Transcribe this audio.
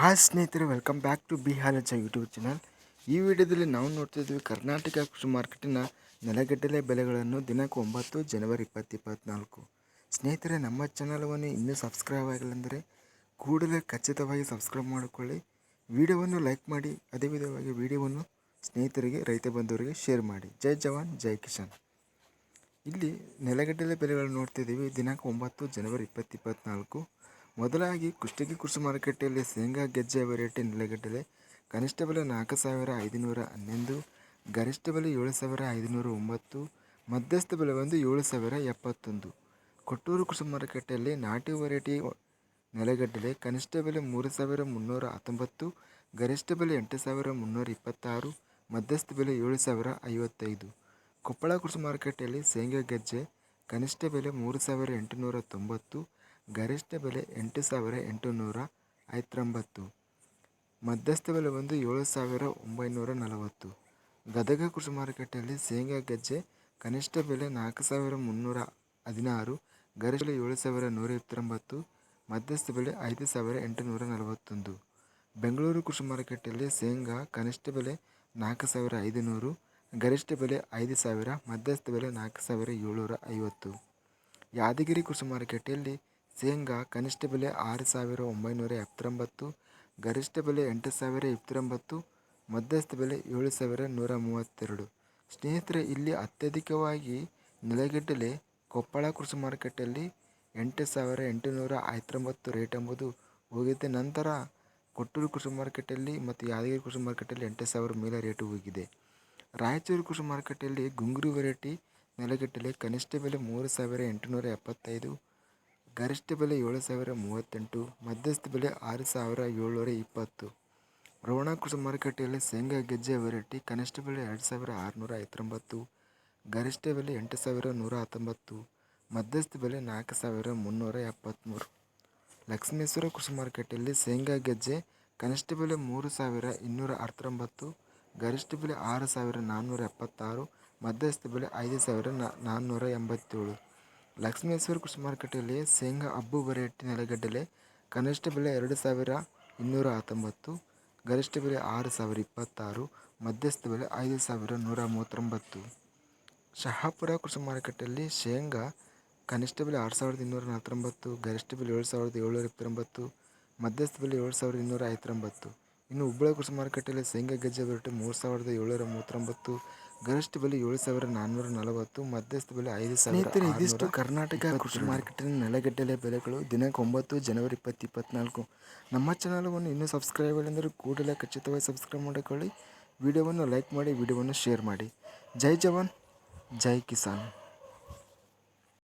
Hi ಸ್ನೇಹಿತರೆ welcome back to ಬಿ ಹಾಲಜ ಯೂಟ್ಯೂಬ್ ಚಾನಲ್ ಈ ವಿಡಿಯೋದಲ್ಲಿ ನಾವು ನೋಡ್ತಿದ್ವಿ ಕರ್ನಾಟಕ ಕೃಷಿ ಮಾರ್ಕೆಟಿನ ನೆಲಗಡಲೆ ಬೆಲೆಗಳನ್ನು ದಿನಾಂಕ ಒಂಬತ್ತು ಜನವರಿ ಇಪ್ಪತ್ತು ಇಪ್ಪತ್ತ್ನಾಲ್ಕು ಸ್ನೇಹಿತರೆ, ನಮ್ಮ ಚಾನಲವನ್ನು ಇನ್ನೂ ಸಬ್ಸ್ಕ್ರೈಬ್ ಆಗಿಲ್ಲ ಅಂದರೆ ಕೂಡಲೇ ಖಚಿತವಾಗಿ ಸಬ್ಸ್ಕ್ರೈಬ್ ಮಾಡಿಕೊಳ್ಳಿ. ವಿಡಿಯೋವನ್ನು ಲೈಕ್ ಮಾಡಿ, ಅದೇ ವಿಧವಾಗಿ ವಿಡಿಯೋವನ್ನು ಸ್ನೇಹಿತರಿಗೆ, ರೈತ ಬಂಧುವರಿಗೆ ಶೇರ್ ಮಾಡಿ. ಜೈ ಜವಾನ್, ಜೈ ಕಿಸಾನ್. ಇಲ್ಲಿ ನೆಲಗಡಲೆ ಬೆಲೆಗಳನ್ನು ನೋಡ್ತಿದ್ದೀವಿ ದಿನಾಂಕ ಒಂಬತ್ತು ಜನವರಿ ಇಪ್ಪತ್ತು ಇಪ್ಪತ್ತ್ನಾಲ್ಕು ಮೊದಲಾಗಿ ಕುಷ್ಟಗಿ ಕೃಷಿ ಮಾರುಕಟ್ಟೆಯಲ್ಲಿ ಶೇಂಗಾ ಗೆಜ್ಜೆ ವೆರೈಟಿ ನೆಲೆಗಟ್ಟಲೆ ಕನಿಷ್ಠ ಬೆಲೆ ನಾಲ್ಕು ಸಾವಿರ ಐದುನೂರ ಹನ್ನೊಂದು, ಗರಿಷ್ಠ ಬೆಲೆ ಏಳು ಸಾವಿರ ಐದುನೂರ ಒಂಬತ್ತು, ಮಧ್ಯಸ್ಥ ಬೆಲೆ ಬಂದು ಏಳು ಸಾವಿರ ಎಪ್ಪತ್ತೊಂದು. ಕೊಟ್ಟೂರು ಕೃಷಿ ಮಾರುಕಟ್ಟೆಯಲ್ಲಿ ನಾಟಿ ವೆರೈಟಿ ನೆಲೆಗಟ್ಟಿದೆ. ಕನಿಷ್ಠ ಬೆಲೆ ಮೂರು ಸಾವಿರ ಮುನ್ನೂರ ಹತ್ತೊಂಬತ್ತು, ಗರಿಷ್ಠ ಬೆಲೆ ಎಂಟು ಸಾವಿರ ಮುನ್ನೂರ ಇಪ್ಪತ್ತಾರು, ಮಧ್ಯಸ್ಥ ಬೆಲೆ ಏಳು ಸಾವಿರ ಐವತ್ತೈದು. ಕೊಪ್ಪಳ ಕೃಷಿ ಮಾರುಕಟ್ಟೆಯಲ್ಲಿ ಶೇಂಗಾ ಗೆಜ್ಜೆ, ಕನಿಷ್ಠ ಬೆಲೆ ಮೂರು ಸಾವಿರ ಎಂಟುನೂರ ತೊಂಬತ್ತು ಗರಿಷ್ಠ ಬೆಲೆ ಎಂಟು ಸಾವಿರ ಎಂಟುನೂರ ಐವತ್ತೊಂಬತ್ತು, ಮಧ್ಯಸ್ಥ ಬೆಲೆ ಬಂದು ಏಳು ಸಾವಿರ ಒಂಬೈನೂರ ನಲವತ್ತು. ಗದಗ ಕೃಷಿ ಮಾರುಕಟ್ಟೆಯಲ್ಲಿ ಶೇಂಗಾ ಗಜ್ಜೆ ಕನಿಷ್ಠ ಬೆಲೆ ನಾಲ್ಕು ಸಾವಿರ ಮುನ್ನೂರ ಹದಿನಾರು, ಗರಿಷ್ಠ ಬೆಲೆ ಏಳು ಸಾವಿರ ನೂರ ಇಪ್ಪತ್ತೊಂಬತ್ತು, ಮಧ್ಯಸ್ಥ ಬೆಲೆ ಐದು ಸಾವಿರ ಎಂಟುನೂರ ನಲವತ್ತೊಂದು. ಬೆಂಗಳೂರು ಕೃಷಿ ಮಾರುಕಟ್ಟೆಯಲ್ಲಿ ಶೇಂಗಾ ಕನಿಷ್ಠ ಬೆಲೆ ನಾಲ್ಕು ಸಾವಿರ ಐದುನೂರು, ಗರಿಷ್ಠ ಬೆಲೆ ಐದು ಸಾವಿರ, ಮಧ್ಯಸ್ಥ ಬೆಲೆ ನಾಲ್ಕು ಸಾವಿರ ಏಳ್ನೂರ ಐವತ್ತು. ಯಾದಗಿರಿ ಕೃಷಿ ಮಾರುಕಟ್ಟೆಯಲ್ಲಿ ಶೇಂಗಾ ಕನಿಷ್ಠ ಬೆಲೆ ಆರು ಸಾವಿರ ಒಂಬೈನೂರ ಎಪ್ಪತ್ತೊಂಬತ್ತು, ಗರಿಷ್ಠ ಬೆಲೆ ಎಂಟು ಸಾವಿರ ಇಪ್ಪತ್ತೊಂಬತ್ತು, ಮಧ್ಯಸ್ಥ ಬೆಲೆ ಏಳು ಸಾವಿರ ನೂರ ಮೂವತ್ತೆರಡು. ಸ್ನೇಹಿತರೆ, ಇಲ್ಲಿ ಅತ್ಯಧಿಕವಾಗಿ ನೆಲಗಡಲೆ ಕೊಪ್ಪಳ ಕೃಷಿ ಮಾರುಕಟ್ಟೆಯಲ್ಲಿ ಎಂಟು ಸಾವಿರ ಎಂಟುನೂರ ಐವತ್ತೊಂಬತ್ತು ರೇಟ್ ಎಂಬುದು ಹೋಗಿದ್ದ ನಂತರ ಕೊಟ್ಟೂರು ಕೃಷಿ ಮಾರುಕಟ್ಟೆಯಲ್ಲಿ ಮತ್ತು ಯಾದಗಿರಿ ಕೃಷಿ ಮಾರುಕಟ್ಟೆಯಲ್ಲಿ ಎಂಟು ಸಾವಿರ ಮೇಲೆ ರೇಟು ಹೋಗಿದೆ. ರಾಯಚೂರು ಕೃಷಿ ಮಾರುಕಟ್ಟೆಯಲ್ಲಿ ಗುಂಗುರು ವೆರೈಟಿ ನೆಲಗಡಲೆ ಕನಿಷ್ಠ ಬೆಲೆ ಮೂರು ಸಾವಿರ ಎಂಟುನೂರ ಎಪ್ಪತ್ತೈದು ಗರಿಷ್ಠ ಬೆಲೆ ಏಳು ಸಾವಿರ ಮೂವತ್ತೆಂಟು ಮಧ್ಯಸ್ಥ ಬೆಲೆ ಆರು ಸಾವಿರ ಏಳ್ನೂರ ಇಪ್ಪತ್ತು ರೋಣ ಕೃಷಿ ಮಾರುಕಟ್ಟೆಯಲ್ಲಿ ಶೇಂಗಾ, ಗೆಜ್ಜೆ ವೆರೈಟಿ ಕನಿಷ್ಠ ಬೆಲೆ ಎರಡು ಸಾವಿರ ಆರುನೂರ ಐವತ್ತೊಂಬತ್ತು ಗರಿಷ್ಠ ಬೆಲೆ ಎಂಟು ಸಾವಿರ ನೂರ ಹತ್ತೊಂಬತ್ತು ಮಧ್ಯಸ್ಥ ಬೆಲೆ ನಾಲ್ಕು ಸಾವಿರ ಮುನ್ನೂರ ಎಪ್ಪತ್ತ್ಮೂರು ಲಕ್ಷ್ಮೇಶ್ವರ ಕೃಷಿ ಮಾರುಕಟ್ಟೆಯಲ್ಲಿ ಶೇಂಗಾ, ಗೆಜ್ಜೆ ಕನಿಷ್ಠ ಬೆಲೆ ಮೂರು ಸಾವಿರ ಇನ್ನೂರ ಅರವತ್ತೊಂಬತ್ತು ಗರಿಷ್ಠ ಬೆಲೆ ಆರು ಸಾವಿರ ನಾನ್ನೂರ ಎಪ್ಪತ್ತಾರು ಮಧ್ಯಸ್ಥ ಬೆಲೆ ಐದು ಸಾವಿರ ನಾನ್ನೂರ ಎಂಬತ್ತೇಳು ಲಕ್ಷ್ಮೇಶ್ವರ ಕೃಷಿ ಮಾರುಕಟ್ಟೆಯಲ್ಲಿ ಶೇಂಗಾ ಹಬ್ಬು ವೆರೈಟಿ ನೆಲಗಡಲೆ ಕನಿಷ್ಠ ಬೆಲೆ ಎರಡು ಸಾವಿರ ಇನ್ನೂರ ಹತ್ತೊಂಬತ್ತು, ಗರಿಷ್ಠ ಬೆಲೆ ಆರು ಸಾವಿರ ಇಪ್ಪತ್ತಾರು, ಮಧ್ಯಸ್ಥ ಬೆಲೆ ಐದು ಸಾವಿರ ನೂರ ಮೂವತ್ತೊಂಬತ್ತು. ಶಹಾಪುರ ಕೃಷಿ ಮಾರುಕಟ್ಟೆಯಲ್ಲಿ ಶೇಂಗಾ ಕನಿಷ್ಠ ಬೆಲೆ ಆರು ಸಾವಿರದ ಇನ್ನೂರ ನಲವತ್ತೊಂಬತ್ತು ಗರಿಷ್ಠ ಬೆಲೆ ಏಳು ಸಾವಿರದ ಏಳ್ನೂರ ಇಪ್ಪತ್ತೊಂಬತ್ತು, ಮಧ್ಯಸ್ಥ ಬೆಲೆ ಏಳು ಸಾವಿರದ ಇನ್ನೂರ ಐವತ್ತೊಂಬತ್ತು. ಇನ್ನು ಹುಬ್ಬಳ್ಳಿ ಕೃಷಿ ಮಾರುಕಟ್ಟೆಯಲ್ಲಿ ಶೇಂಗಾ ಗೆಜ್ಜೆ ವೆರೈಟಿ ಮೂರು ಸಾವಿರದ ಏಳ್ನೂರ ಮೂವತ್ತೊಂಬತ್ತು ಗರಿಷ್ಠ ಬೆಲೆ ಏಳು ಸಾವಿರ ನಾನ್ನೂರ ನಲವತ್ತು ಮಧ್ಯಸ್ಥ ಬೆಲೆ ಐದು ಸಾವಿರ ಇದಿಷ್ಟು ಕರ್ನಾಟಕ ಕೃಷಿ ಮಾರ್ಕೆಟಿನ ನೆಲಗಡ್ಡೆಲೆ ಬೆಲೆಗಳು ದಿನಾಂಕ ಒಂಬತ್ತು ಜನವರಿ ಇಪ್ಪತ್ತು ಇಪ್ಪತ್ನಾಲ್ಕು. ನಮ್ಮ ಚಾನಲವನ್ನು ಇನ್ನೂ ಸಬ್ಸ್ಕ್ರೈಬ್ ಆಗಿಲ್ಲ ಕೂಡಲೇ ಖಚಿತವಾಗಿ ಸಬ್ಸ್ಕ್ರೈಬ್ ಮಾಡಿಕೊಳ್ಳಿ. ವಿಡಿಯೋವನ್ನು ಲೈಕ್ ಮಾಡಿ ವಿಡಿಯೋವನ್ನು ಶೇರ್ ಮಾಡಿ. ಜೈ ಜವಾನ್ ಜೈ ಕಿಸಾನ್.